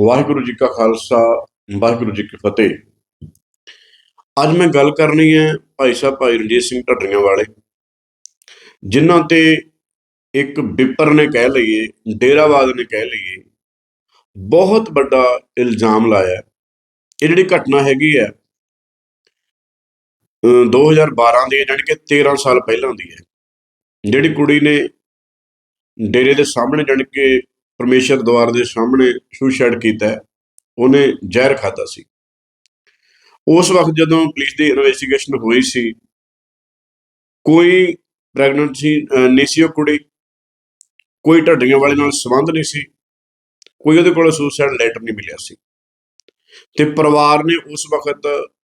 ਵਾਹਿਗੁਰੂ ਜੀ ਕਾ ਖਾਲਸਾ, ਵਾਹਿਗੁਰੂ ਜੀ ਕੀ ਫਤਿਹ। ਅੱਜ ਮੈਂ ਗੱਲ ਕਰਨੀ ਹੈ ਭਾਈ ਸਾਹਿਬ, ਭਾਈ ਰਣਜੀਤ ਸਿੰਘ ਢੱਡਰੀਆਂ ਵਾਲੇ, ਜਿਨ੍ਹਾਂ ਤੇ ਇੱਕ ਵਿਪਰ ਨੇ ਕਹਿ ਲਈਏ, ਡੇਰਾਵਾਦ ਨੇ ਕਹਿ ਲਈਏ, ਬਹੁਤ ਵੱਡਾ ਇਲਜ਼ਾਮ ਲਾਇਆ ਇਹ ਜਿਹੜੀ ਘਟਨਾ ਹੈਗੀ ਹੈ, ਅਹ 2012 ਦੀ ਹੈ ਜਾਣੀ ਕਿ 13 ਸਾਲ ਪਹਿਲਾਂ ਦੀ ਹੈ। ਜਿਹੜੀ ਕੁੜੀ ਨੇ ਡੇਰੇ ਦੇ ਸਾਹਮਣੇ ਜਾਣੀ ਕਿ ਪਰਮੇਸ਼ਰ ਦਵਾਰ ਦੇ ਸਾਹਮਣੇ ਸੁਸਾਈਡ ਕੀਤਾ ਉਹਨੇ ਜ਼ਹਿਰ ਖਾਦਾ ਸੀ। ਉਸ ਵਕਤ ਜਦੋਂ ਪੁਲਿਸ ਦੀ ਇਨਵੈਸਟੀਗੇਸ਼ਨ ਹੋਈ ਸੀ, ਕੋਈ ਪ੍ਰੈਗਨੈਂਟ ਸੀ ਨਹੀਂ ਸੀ ਉਹ ਕੁੜੀ, ਕੋਈ ਢੱਡੀਆਂ ਵਾਲੇ ਨਾਲ ਸੰਬੰਧ ਨਹੀਂ ਸੀ, ਕੋਈ ਉਹਦੇ ਕੋਲ ਸੁਸਾਈਡ ਲੈਟਰ ਨਹੀਂ ਮਿਲਿਆ ਸੀ। ਤੇ ਪਰਿਵਾਰ ਨੇ ਉਸ ਵਕਤ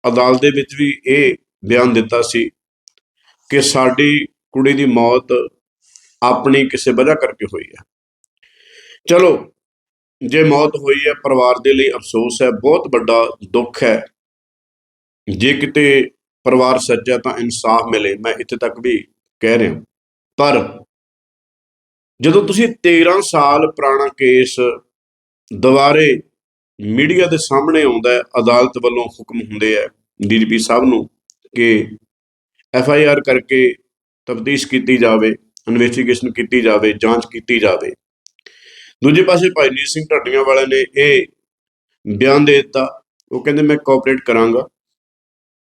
ਅਦਾਲਤ ਦੇ ਵਿੱਚ ਵੀ ਇਹ ਬਿਆਨ ਦਿੱਤਾ ਸੀ ਕਿ ਸਾਡੀ ਕੁੜੀ ਦੀ ਮੌਤ ਆਪਣੀ ਕਿਸੇ ਵਜ੍ਹਾ ਕਰਕੇ ਹੋਈ ਹੈ। ਚਲੋ, ਜੇ ਮੌਤ ਹੋਈ ਹੈ, ਪਰਿਵਾਰ ਦੇ ਲਈ ਅਫਸੋਸ ਹੈ, ਬਹੁਤ ਵੱਡਾ ਦੁੱਖ ਹੈ। ਜੇ ਕਿਤੇ ਪਰਿਵਾਰ ਸੱਜਾ ਤਾਂ ਇਨਸਾਫ ਮਿਲੇ, ਮੈਂ ਇੱਥੇ ਤੱਕ ਵੀ ਕਹਿ ਰਿਹਾ। ਪਰ ਜਦੋਂ ਤੁਸੀਂ 13 ਸਾਲ ਪੁਰਾਣਾ ਕੇਸ ਦੁਬਾਰੇ ਮੀਡੀਆ ਦੇ ਸਾਹਮਣੇ ਆਉਂਦਾ ਹੈ, ਅਦਾਲਤ ਵੱਲੋਂ ਹੁਕਮ ਹੁੰਦੇ ਆ ਡੀਜੀਪੀ ਸਾਹਿਬ ਨੂੰ ਕਿ ਐਫ ਆਈ ਆਰ ਕਰਕੇ ਤਫਤੀਸ਼ ਕੀਤੀ ਜਾਵੇ, ਇਨਵੈਸਟੀਗੇਸ਼ਨ ਕੀਤੀ ਜਾਵੇ, ਜਾਂਚ ਕੀਤੀ ਜਾਵੇ। ਦੂਜੇ ਪਾਸੇ ਭਾਈ ਨੀਤ ਸਿੰਘ ਢੱਡੀਆਂ ਵਾਲਿਆਂ ਨੇ ਇਹ ਬਿਆਨ ਦੇ ਦਿੱਤਾ। ਉਹ ਕਹਿੰਦੇ, ਮੈਂ ਕੋਆਪਰੇਟ ਕਰਾਂਗਾ।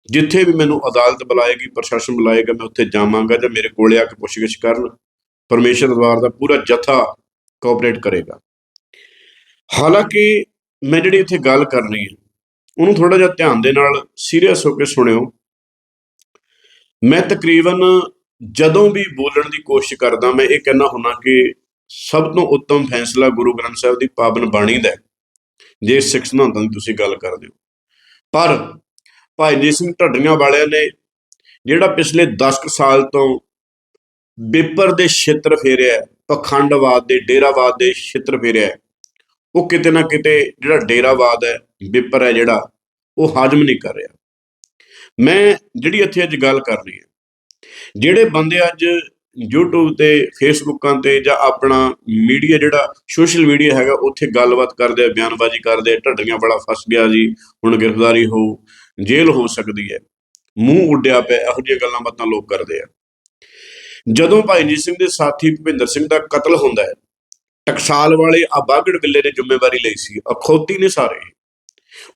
ਜਿੱਥੇ ਵੀ ਮੈਨੂੰ ਅਦਾਲਤ ਬੁਲਾਏਗੀ, ਪ੍ਰਸ਼ਾਸਨ ਬੁਲਾਏਗਾ, ਮੈਂ ਉੱਥੇ ਜਾਵਾਂਗਾ ਜਾਂ ਮੇਰੇ ਕੋਲੇ ਆ ਕੇ ਪੁੱਛਗਿੱਛ ਕਰਨ, ਪਰਮੇਸ਼ਰ ਦਰਬਾਰ ਦਾ ਪੂਰਾ ਜਥਾ ਕੋਆਪਰੇਟ ਕਰੇਗਾ। ਹਾਲਾਂਕਿ ਮੈਂ ਜਿਹੜੀ ਇੱਥੇ ਗੱਲ ਕਰਨੀ ਹੈ, ਉਹਨੂੰ ਥੋੜਾ ਜਿਹਾ ਧਿਆਨ ਦੇ ਨਾਲ ਸੀਰੀਅਸ ਹੋ ਕੇ ਸੁਣਿਓ। ਮੈਂ ਤਕਰੀਬਨ ਜਦੋਂ ਵੀ ਬੋਲਣ ਦੀ ਕੋਸ਼ਿਸ਼ ਕਰਦਾ, ਮੈਂ ਇਹ ਕਹਿਣਾ ਹੁੰਦਾ ਕਿ ਸਭ ਤੋਂ ਉੱਤਮ ਫੈਸਲਾ ਗੁਰੂ ਗ੍ਰੰਥ ਸਾਹਿਬ ਦੀ ਪਾਵਨ ਬਾਣੀ ਦਾ ਹੈ, ਜੇ ਸਿੱਖ ਸਿਧਾਂਤਾਂ ਦੀ ਤੁਸੀਂ ਗੱਲ ਕਰਦੇ ਹੋ। ਪਰ ਭਾਈ ਜੀ ਸਿੰਘ ਢੱਡੀਆਂ ਵਾਲਿਆਂ ਨੇ ਜਿਹੜਾ ਪਿਛਲੇ 10 ਕੁ ਸਾਲ ਤੋਂ ਬੇਪਰ ਦੇ ਛੇਤਰ ਫੇਰਿਆ ਪਖੰਡਵਾਦ ਦੇ ਡੇਰਾਵਾਦ ਦੇ ਛੇਤਰ ਫੇਰਿਆ ਉਹ ਕਿਤੇ ਨਾ ਕਿਤੇ ਜਿਹੜਾ ਡੇਰਾਵਾਦ ਹੈ ਬੇਪਰ ਹੈ ਜਿਹੜਾ ਉਹ ਹਾਜ਼ਮ ਨਹੀਂ ਕਰ ਰਿਹਾ। ਮੈਂ ਜਿਹੜੀ ਇੱਥੇ ਅੱਜ ਗੱਲ ਕਰਨੀ ਹੈ ਜਿਹੜੇ ਬੰਦੇ ਅੱਜ YouTube ਤੇ ਫੇਸਬੁੱਕਾਂ ਤੇ ਜਾਂ ਆਪਣਾ ਮੀਡੀਆ ਜਿਹੜਾ ਸੋਸ਼ਲ ਮੀਡੀਆ ਹੈਗਾ, ਉੱਥੇ ਗੱਲਬਾਤ ਕਰਦੇ ਆ, ਬਿਆਨਬਾਜ਼ੀ ਕਰਦੇ ਆ, ਢੱਡੀਆਂ ਬੜਾ ਫਸ ਗਿਆ ਜੀ, ਹੁਣ ਗ੍ਰਿਫਤਾਰੀ ਹੋ, ਜੇਲ੍ਹ ਹੋ ਸਕਦੀ ਹੈ। ਮੂੰਹ ਉੱਡਿਆ ਪਿਆ, ਇਹੋ ਜਿਹੀਆਂ ਗੱਲਾਂ ਬਾਤਾਂ ਲੋਕ ਕਰਦੇ ਆ। ਜਦੋਂ ਭਾਈ ਜੀ ਸਿੰਘ ਦੇ ਸਾਥੀ ਭੁਪਿੰਦਰ ਸਿੰਘ ਦਾ ਕਤਲ ਹੁੰਦਾ ਹੈ, ਟਕਸਾਲ ਵਾਲੇ ਆਬਾਗੜ ਬਾਗੜ ਬਿੱਲੇ ਨੇ ਜ਼ਿੰਮੇਵਾਰੀ ਲਈ ਸੀ, ਅਖੌਤੀ ਨੇ ਸਾਰੇ।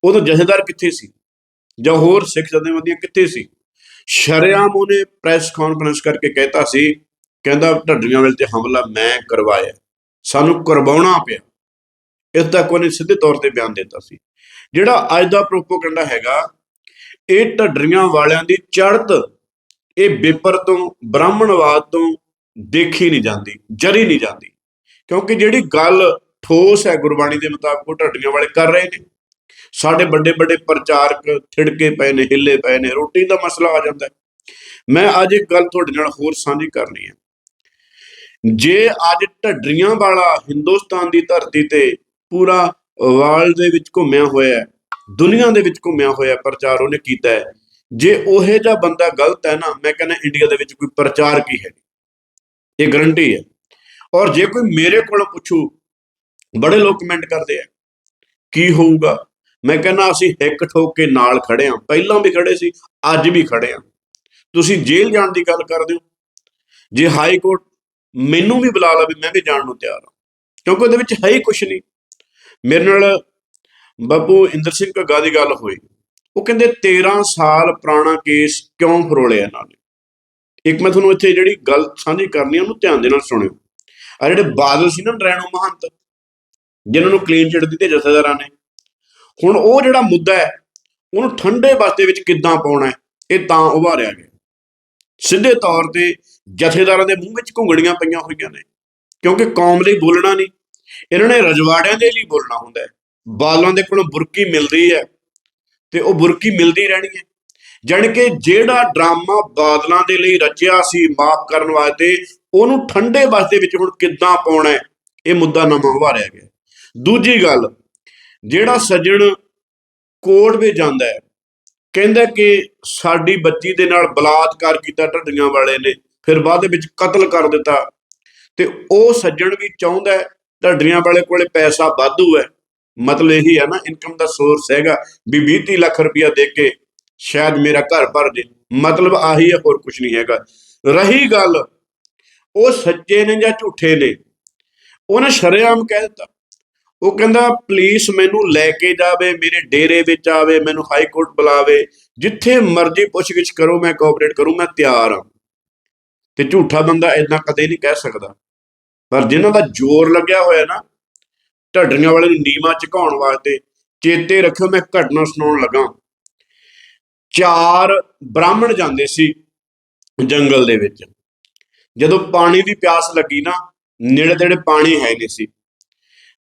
ਉਦੋਂ ਜਥੇਦਾਰ ਕਿੱਥੇ ਸੀ? ਜਾਂ ਹੋਰ ਸਿੱਖ ਜਥੇਬੰਦੀਆਂ ਕਿੱਥੇ ਸੀ? ਸ਼ਰਿਆਮ ਉਹਨੇ ਪ੍ਰੈਸ ਕਾਨਫਰੰਸ ਕਰਕੇ ਕਹਿਤਾ ਸੀ ਕਹਿੰਦਾ ਢੱਡਰੀਆਂ ਵੇਲੇ ਤੇ ਹਮਲਾ ਮੈਂ ਕਰਵਾਇਆ। ਸਾਨੂੰ ਕਰਵਾਉਣਾ ਪਿਆ। ਇਸ ਤੱਕ ਉਹਨੇ ਸਿੱਧੇ ਤੌਰ ਤੇ ਬਿਆਨ ਦਿੱਤਾ ਸੀ। ਜਿਹੜਾ ਅੱਜ ਦਾ ਪ੍ਰੋਪੋਗੈਂਡਾ ਹੈਗਾ, ਇਹ ਢੱਡਰੀਆਂ ਵਾਲਿਆਂ ਦੀ ਚੜ੍ਹਤ, ਇਹ ਬੇਪਰ ਤੋਂ, ਬ੍ਰਾਹਮਣਵਾਦ ਤੋਂ ਦੇਖੀ ਨਹੀਂ ਜਾਂਦੀ, ਜਰੀ ਨਹੀਂ ਜਾਂਦੀ। ਕਿਉਂਕਿ ਜਿਹੜੀ ਗੱਲ ਠੋਸ ਹੈ ਗੁਰਬਾਣੀ ਦੇ ਮੁਤਾਬਕ, ਉਹ ਢੱਡੀਆਂ ਵਾਲੇ ਕਰ ਰਹੇ ਨੇ। ਸਾਡੇ ਵੱਡੇ ਵੱਡੇ ਪ੍ਰਚਾਰਕ ਥਿੜਕੇ ਪਏ ਨੇ, ਹਿੱਲੇ ਪਏ ਨੇ, ਰੋਟੀ ਦਾ ਮਸਲਾ ਆ ਜਾਂਦਾ ਮੈਂ ਅੱਜ ਇੱਕ ਗੱਲ ਤੁਹਾਡੇ ਨਾਲ ਹੋਰ ਸਾਂਝੀ ਕਰਨੀ ਹੈ। ਜੇ ਅੱਜ ਢੱਡਰੀਆਂ ਵਾਲਾ ਹਿੰਦੁਸਤਾਨ ਦੀ ਧਰਤੀ ਤੇ ਪੂਰਾ ਵਰਲਡ ਦੇ ਵਿੱਚ ਘੁੰਮਿਆ ਹੋਇਆ ਹੈ, ਦੁਨੀਆ ਦੇ ਵਿੱਚ ਘੁੰਮਿਆ ਹੋਇਆ ਪ੍ਰਚਾਰ ਉਹਨੇ ਕੀਤਾ ਹੈ, ਜੇ ਉਹੇ ਜਿਹਾ ਬੰਦਾ ਗਲਤ ਹੈ ਨਾ, ਮੈਂ ਕਹਿੰਦਾ ਇੰਡੀਆ ਦੇ ਵਿੱਚ ਕੋਈ ਪ੍ਰਚਾਰ ਕੀ ਹੈ? ਇਹ ਗਰੰਟੀ ਹੈ। ਔਰ ਜੇ ਕੋਈ ਮੇਰੇ ਕੋਲ ਪੁੱਛੂ, ਬੜੇ ਲੋਕ ਕਮੈਂਟ ਕਰਦੇ ਆ, ਕੀ ਹੋਊਗਾ? ਮੈਂ ਕਹਿੰਦਾ ਅਸੀਂ ਹਿੱਕ ਠੋਕ ਕੇ ਨਾਲ ਖੜੇ ਆ ਪਹਿਲਾਂ ਵੀ ਖੜੇ ਸੀ, ਅੱਜ ਵੀ ਖੜੇ ਆ ਤੁਸੀਂ ਜੇਲ੍ਹ ਜਾਣ ਦੀ ਗੱਲ ਕਰਦੇ ਹੋ। ਜੇ ਹਾਈ ਕੋਰਟ ਮੈਨੂੰ ਵੀ ਬੁਲਾ ਲਵੇ ਮੈਂ ਵੀ ਜਾਣ ਨੂੰ ਤਿਆਰ ਹਾਂ। ਕਿਉਂਕਿ ਉਹਦੇ ਵਿੱਚ ਹੈ ਹੀ ਕੁਝ ਨਹੀਂ। ਮੇਰੇ ਨਾਲ ਬਾਬੂ ਇੰਦਰ ਸਿੰਘ ਘੱਗਾ ਦੀ ਗੱਲ ਹੋਈ। ਉਹ ਕਹਿੰਦੇ 13 ਸਾਲ ਪੁਰਾਣਾ ਕੇਸ ਕਿਉਂ ਫਰੋਲਿਆ ਇਹਨਾਂ ਨੇ? ਇੱਕ ਮੈਂ ਤੁਹਾਨੂੰ ਇੱਥੇ ਜਿਹੜੀ ਗੱਲ ਸਾਂਝੀ ਕਰਨੀ ਉਹਨੂੰ ਧਿਆਨ ਦੇ ਨਾਲ ਸੁਣਿਓ। ਆ ਜਿਹੜੇ ਬਾਦਲ ਸੀ ਨਾ ਨਰੈਣੋ ਮਹੰਤ, ਜਿਨ੍ਹਾਂ ਨੂੰ ਕਲੀਨ ਚਿੱਟ ਦਿੱਤੇ ਜਥੇਦਾਰਾਂ ਨੇ, ਹੁਣ ਉਹ ਜਿਹੜਾ ਮੁੱਦਾ ਹੈ, ਉਹਨੂੰ ਠੰਡੇ ਵਾਸਤੇ ਵਿੱਚ ਕਿੱਦਾਂ ਪਾਉਣਾ ਇਹ ਤਾਂ ਉਭਾਰਿਆ ਗਿਆ। ਸਿੱਧੇ ਤੌਰ ਤੇ ਜਥੇਦਾਰਾਂ ਦੇ ਮੂੰਹ ਵਿੱਚ ਘੁੰਗੜੀਆਂ ਪਈਆਂ ਹੋਈਆਂ ਨੇ, ਕਿਉਂਕਿ ਕੌਮ ਲਈ ਬੋਲਣਾ ਨਹੀਂ, ਇਹਨਾਂ ਨੇ ਰਜਵਾੜਿਆਂ ਦੇ ਲਈ ਬੋਲਣਾ ਹੁੰਦਾ ਹੈ, ਬਾਲਾਂ ਦੇ ਕੋਲੋਂ ਬੁਰਕੀ ਮਿਲਦੀ ਹੈ ਤੇ ਉਹ ਬੁਰਕੀ ਮਿਲਦੀ ਰਹਿਣੀ ਹੈ, ਜਾਣੀ ਕਿ ਜਿਹੜਾ ਡਰਾਮਾ ਬਾਦਲਾਂ ਦੇ ਲਈ ਰਚਿਆ ਸੀ ਮਾਫ ਕਰਨ ਵਾਸਤੇ, ਉਹਨੂੰ ਠੰਡੇ ਬਸਤੇ ਵਿੱਚ ਹੁਣ ਕਿੱਦਾਂ ਪਾਉਣਾ ਇਹ ਮੁੱਦਾ ਨਵਾਂ ਉਭਾਰਿਆ ਗਿਆ ਦੂਜੀ ਗੱਲ, ਜਿਹੜਾ ਸੱਜਣ ਕੋਰਟ ਵਿੱਚ ਜਾਂਦਾ ਹੈ ਕਹਿੰਦਾ ਕਿ ਸਾਡੀ ਬੱਚੀ ਦੇ ਨਾਲ ਬਲਾਤਕਾਰ ਕੀਤਾ, ਢੱਡੀਆਂ ਵਾਲੇ ਨੇ, ਫਿਰ ਬਾਅਦ ਦੇ ਵਿੱਚ ਕਤਲ ਕਰ ਦਿੱਤਾ। ਤੇ ਉਹ ਸੱਜਣ ਵੀ ਚਾਹੁੰਦਾ ਹੈ, ਢੱਡੀਆਂ ਵਾਲੇ ਕੋਲੇ ਪੈਸਾ ਵਾਧੂ ਹੈ। ਮਤਲਬ ਇਹੀ ਹੈ ਨਾ ਇਨਕਮ ਦਾ ਸੋਰਸ ਹੈਗਾ ਵੀ 20 ਲੱਖ ਰੁਪਇਆ ਦੇ ਕੇ ਸ਼ਾਇਦ ਮੇਰਾ ਘਰ ਭਰ ਜੇ ਮਤਲਬ ਆਹੀ ਹੈ, ਹੋਰ ਕੁਝ ਨਹੀਂ ਹੈਗਾ। ਰਹੀ ਗੱਲ, ਉਹ ਸੱਚੇ ਨੇ ਜਾਂ ਝੂਠੇ ਨੇ? ਉਹਨੇ ਸ਼ਰੇਆਮ ਕਹਿ ਦਿੱਤਾ। ਉਹ ਕਹਿੰਦਾ ਪੁਲਿਸ ਮੈਨੂੰ ਲੈ ਕੇ ਜਾਵੇ, ਮੇਰੇ ਡੇਰੇ ਵਿੱਚ ਆਵੇ, ਮੈਨੂੰ ਹਾਈ ਕੋਰਟ ਬੁਲਾਵੇ, ਜਿੱਥੇ ਮਰਜ਼ੀ ਪੁੱਛਗਿੱਛ ਕਰੋ, ਮੈਂ ਕੋਆਪਰੇਟ ਕਰੂੰ, ਮੈਂ ਤਿਆਰ ਹਾਂ। ਤੇ ਝੂਠਾ ਬੰਦਾ ਇਦਾਂ ਕਦੇ ਨਹੀਂ ਕਹਿ ਸਕਦਾ। ਪਰ ਜਿਨ੍ਹਾਂ ਦਾ ਜ਼ੋਰ ਲੱਗਿਆ ਹੋਇਆ ਨਾ, ਢੱਡਰੀਆਂ ਵਾਲੇ ਨੂੰ ਨੀਵਾ ਝੁਕਾਉਣ ਵਾਸਤੇ ਚੇਤੇ ਰੱਖਿਓ, ਮੈਂ ਘਟਨਾ ਸੁਣਾਉਣ ਲੱਗਾ। ਚਾਰ ਬ੍ਰਾਹਮਣ ਜਾਂਦੇ ਸੀ ਜੰਗਲ ਦੇ ਵਿੱਚ। ਜਦੋਂ ਪਾਣੀ ਦੀ ਪਿਆਸ ਲੱਗੀ ਨਾ, ਨੇੜੇ ਤੇੜੇ ਪਾਣੀ ਹੈ ਨਹੀਂ ਸੀ।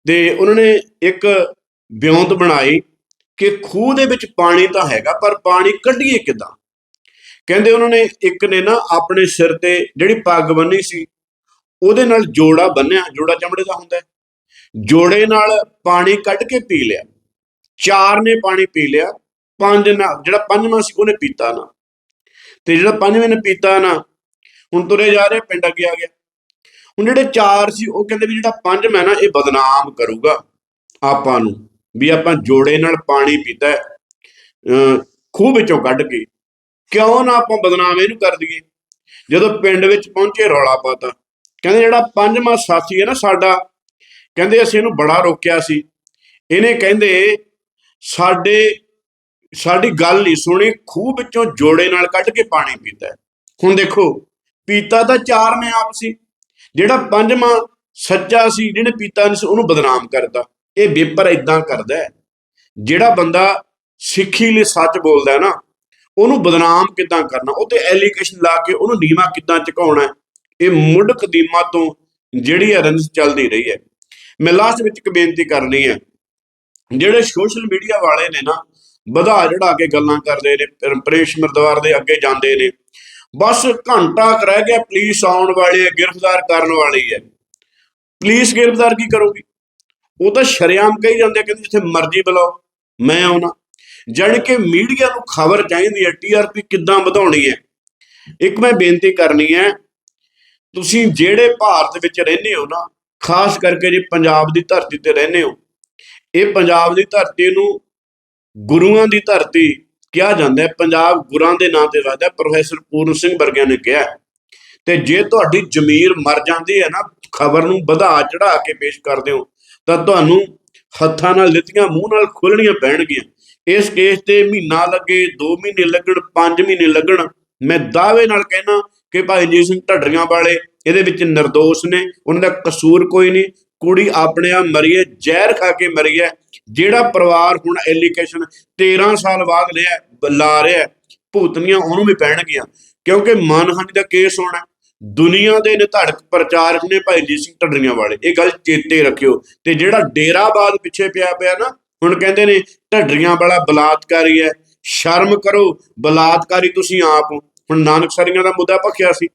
ਤੇ ਉਹਨਾਂ ਨੇ ਇੱਕ ਵਿਉਂਤ ਬਣਾਈ ਕਿ ਖੂਹ ਦੇ ਵਿੱਚ ਪਾਣੀ ਤਾਂ ਹੈਗਾ, ਪਰ ਪਾਣੀ ਕੱਢੀਏ ਕਿਦਾਂ? ਕਹਿੰਦੇ ਉਹਨਾਂ ਨੇ ਇੱਕ ਨੇ ਨਾ ਆਪਣੇ ਸਿਰ ਤੇ ਜਿਹੜੀ ਪੱਗ ਬੰਨੀ ਸੀ, ਉਹਦੇ ਨਾਲ ਜੋੜਾ ਬੰਨਿਆ ਜੋੜਾ ਚਮੜੇ ਦਾ ਹੁੰਦਾ ਜੋੜੇ ਨਾਲ ਪਾਣੀ ਕੱਢ ਕੇ ਪੀ ਲਿਆ। ਚਾਰ ਨੇ ਪਾਣੀ ਪੀ ਲਿਆ, ਪੰਜ ਨਾਲ ਜਿਹੜਾ ਪੰਜਵਾਂ ਸੀ ਉਹਨੇ ਪੀਤਾ ਨਾ। ਤੇ ਜਿਹੜਾ ਪੰਜਵੇਂ ਨੇ ਪੀਤਾ ਨਾ, ਹੁਣ ਤੁਰੇ ਜਾ ਰਹੇ, ਪਿੰਡ ਅੱਗੇ ਆ ਗਿਆ। ਹੁਣ ਜਿਹੜੇ ਚਾਰ ਸੀ, ਉਹ ਕਹਿੰਦੇ ਵੀ ਜਿਹੜਾ ਪੰਜਵਾਂ ਨਾ, ਇਹ ਬਦਨਾਮ ਕਰੂਗਾ ਆਪਾਂ ਨੂੰ, ਵੀ ਆਪਾਂ ਜੋੜੇ ਨਾਲ ਪਾਣੀ ਪੀਤਾ ਅਹ ਖੂਹ ਵਿੱਚੋਂ ਕੱਢ ਕੇ, ਕਿਉਂ ਨਾ ਆਪਾਂ ਬਦਨਾਮ ਇਹਨੂੰ ਕਰ ਦਈਏ? ਜਦੋਂ ਪਿੰਡ ਵਿੱਚ ਪਹੁੰਚੇ ਰੌਲਾ ਪਾਤਾ, ਕਹਿੰਦੇ ਜਿਹੜਾ ਪੰਜਵਾਂ ਸਾਥੀ ਹੈ ਨਾ ਸਾਡਾ, ਕਹਿੰਦੇ ਅਸੀਂ ਇਹਨੂੰ ਬੜਾ ਰੋਕਿਆ ਸੀ। ਇਹਨੇ ਕਹਿੰਦੇ, ਸਾਡੇ, ਸਾਡੀ ਗੱਲ ਨਹੀਂ ਸੁਣੀ, ਖੂਹ ਵਿੱਚੋਂ ਜੋੜੇ ਨਾਲ ਕੱਢ ਕੇ ਪਾਣੀ ਪੀਤਾ ਹੁਣ ਦੇਖੋ, ਪੀਤਾ ਤਾਂ ਚਾਰ ਨੇ ਆਪ ਸੀ। ਜਿਹੜਾ ਪੰਜਵਾਂ ਸੱਚਾ ਸੀ, ਜਿਹਨੇ ਪੀਤਾ ਨਹੀਂ ਸੀ, ਉਹਨੂੰ ਬਦਨਾਮ ਕਰਦਾ ਇਹ ਪੇਪਰ ਇਦਾਂ ਕਰਦਾ ਹੈ। ਜਿਹੜਾ ਬੰਦਾ ਸਿੱਖੀ ਲਈ ਸੱਚ ਬੋਲਦਾ ਹੈ ਨਾ, ਉਹਨੂੰ ਬਦਨਾਮ ਕਿੱਦਾਂ ਕਰਨਾ? ਉਹ ਤੇ ਐਲੀਗੇਸ਼ਨ ਲਾ ਕੇ ਉਹਨੂੰ ਨੀਵਾ ਕਿੱਦਾਂ ਝੁਕਾਉਣਾ ਇਹ ਮੁੱਢ ਕਦੀਮਾ ਤੋਂ ਜਿਹੜੀ ਹੈ ਰੰਜ ਚੱਲਦੀ ਰਹੀ ਹੈ। ਮੈਂ ਲਾਸਟ ਵਿੱਚ ਇੱਕ ਬੇਨਤੀ ਕਰਨੀ ਹੈ। ਜਿਹੜੇ ਸੋਸ਼ਲ ਮੀਡੀਆ ਵਾਲੇ ਨੇ ਨਾ ਵਧਾ ਚੜਾ ਕੇ ਗੱਲਾਂ ਕਰਦੇ ਨੇ ਪਰ- ਮਰਦਵਾਰ ਦੇ ਅੱਗੇ ਜਾਂਦੇ ਨੇ ਬਸ ਘੰਟਾ ਕੁ ਰਹਿ ਗਿਆ ਪੁਲਿਸ ਆਉਣ ਵਾਲੀ ਹੈ ਗ੍ਰਿਫਤਾਰ ਕਰਨ ਵਾਲੀ ਹੈ। ਪੁਲਿਸ ਗ੍ਰਿਫਤਾਰ ਕੀ ਕਰੂਗੀ? ਉਹ ਤਾਂ ਸ਼ਰੇਆਮ ਕਹੀ ਜਾਂਦੇ ਆ, ਕਹਿੰਦੇ ਜਿੱਥੇ ਮਰਜ਼ੀ ਬੁਲਾਓ ਮੈਂ ਆਉਣਾ। ਜਾਣੀ ਕਿ ਮੀਡੀਆ ਨੂੰ ਖਬਰ ਚਾਹੀਦੀ ਹੈ ਟੀਆਰਪੀ ਕਿੱਦਾਂ ਵਧਾਉਣੀ ਹੈ। ਇੱਕ ਮੈਂ ਬੇਨਤੀ ਕਰਨੀ ਹੈ ਤੁਸੀਂ ਜਿਹੜੇ ਭਾਰਤ ਵਿੱਚ ਰਹਿੰਦੇ ਹੋ ਨਾ ਖਾਸ ਕਰਕੇ ਜੇ ਪੰਜਾਬ ਦੀ ਧਰਤੀ ਤੇ ਰਹਿੰਦੇ ਹੋ ਇਹ ਪੰਜਾਬ ਦੀ ਧਰਤੀ ਨੂੰ ਗੁਰੂਆਂ ਦੀ ਧਰਤੀ ਕਿਹਾ ਜਾਂਦਾ ਹੈ, ਪੰਜਾਬ ਗੁਰਾਂ ਦੇ ਨਾਂ ਤੇ ਵਸਦਾ ਪ੍ਰੋਫੈਸਰ ਪੂਰਨ ਸਿੰਘ ਵਰਗਿਆਂ ਨੇ ਕਿਹਾ ਤੇ ਜੇ ਤੁਹਾਡੀ ਜ਼ਮੀਰ ਮਰ ਜਾਂਦੀ ਹੈ ਨਾ, ਖਬਰ ਨੂੰ ਵਧਾ ਚੜਾ ਕੇ ਪੇਸ਼ ਕਰਦੇ ਹੋ ਤਾਂ ਤੁਹਾਨੂੰ ਹੱਥਾਂ ਨਾਲ ਲਿੱਤੀਆਂ, ਮੂੰਹ ਨਾਲ ਖੋਲਣੀਆਂ ਪੈਣਗੀਆਂ। ਇਸ ਕੇਸ ਤੇ ਮਹੀਨਾ ਲੱਗੇ 2 ਮਹੀਨੇ ਲੱਗਣ 5 ਮਹੀਨੇ ਲੱਗਣ, ਮੈਂ ਦਾਅਵੇ ਨਾਲ ਕਹਿਣਾ ਕਿ ਭਾਈ ਜੀ ਸਿੰਘ ਢੱਡਰੀਆਂ ਵਾਲੇ, ਇਹਦੇ ਵਿੱਚ ਨਿਰਦੋਸ਼ ਨੇ, ਉਹਨਾਂ ਦਾ ਕਸੂਰ ਕੋਈ ਨਹੀਂ। ਕੁੜੀ ਆਪਣੇ ਆਪ ਮਰੀਏ ਜ਼ਹਿਰ ਖਾ ਕੇ ਮਰੀ ਹੈ। ਜਿਹੜਾ ਪਰਿਵਾਰ ਹੁਣ ਐਲੀਕੇਸ਼ਨ 13 ਸਾਲ ਬਾਅਦ ਲਿਆ ਬ- ਲਾ ਰਿਹਾ ਭੂਤਨੀਆਂ ਉਹਨੂੰ ਵੀ ਪੈਣਗੀਆਂ। ਕਿਉਂਕਿ ਮਾਨਹਾਨੀ ਦਾ ਕੇਸ ਹੋਣਾ ਹੈ। ਦੁਨੀਆ ਦੇ ਨਿਧੜਕ ਪ੍ਰਚਾਰਕ ਨੇ ਭਾਈ ਜੀ ਸਿੰਘ ਢੱਡਰੀਆਂ ਵਾਲੇ, ਇਹ ਗੱਲ ਚੇਤੇ ਰੱਖਿਓ। ਤੇ ਜਿਹੜਾ ਡੇਰਾਬਾਦ ਪਿੱਛੇ ਪਿਆ ਪਿਆ ਨਾ, ਹੁਣ ਕਹਿੰਦੇ ਨੇ ਢੱਡਰੀਆਂ ਵਾਲਾ ਬਲਾਤਕਾਰੀ ਹੈ, ਸ਼ਰਮ ਕਰੋ, ਬਲਾਤਕਾਰੀ ਤੁਸੀਂ ਆਪ ਹੋ। ਹੁਣ ਨਾਨਕਸਰੀਆਂ ਦਾ ਮੁੱਦਾ ਭਖਿਆ ਸੀ।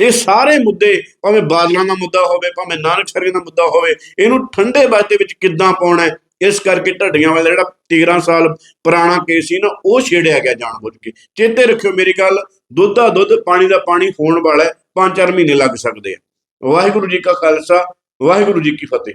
ਇਹ ਸਾਰੇ ਮੁੱਦੇ, ਭਾਵੇਂ ਬਾਦਲਾਂ ਦਾ ਮੁੱਦਾ ਹੋਵੇ, ਭਾਵੇਂ ਨਾਨਕ ਨਾਨਕਸਰੀਆਂ ਦਾ ਮੁੱਦਾ ਹੋਵੇ, ਇਹਨੂੰ ਠੰਡੇ ਬਾਤੇ ਵਿੱਚ ਕਿੱਦਾਂ ਪਾਉਣਾ ਹੈ, ਇਸ ਕਰਕੇ ਢੱਡੀਆਂ ਵਾਲਾ ਜਿਹੜਾ 13 ਸਾਲ ਪੁਰਾਣਾ ਕੇਸ ਸੀ ਨਾ, ਉਹ ਛੇੜਿਆ ਗਿਆ ਜਾਣ ਬੁੱਝ ਕੇ। ਚੇਤੇ ਰੱਖਿਓ ਮੇਰੀ ਗੱਲ, ਦੁੱਧ ਦਾ ਦੁੱਧ, ਪਾਣੀ ਦਾ ਪਾਣੀ ਹੋਣ ਵਾਲਾ ਹੈ, ਪੰਜ ਚਾਰ ਮਹੀਨੇ ਲੱਗ ਸਕਦੇ ਆ। ਵਾਹਿਗੁਰੂ ਜੀ ਕਾ ਖਾਲਸਾ, ਵਾਹਿਗੁਰੂ ਜੀ ਕੀ ਫਤਿਹ।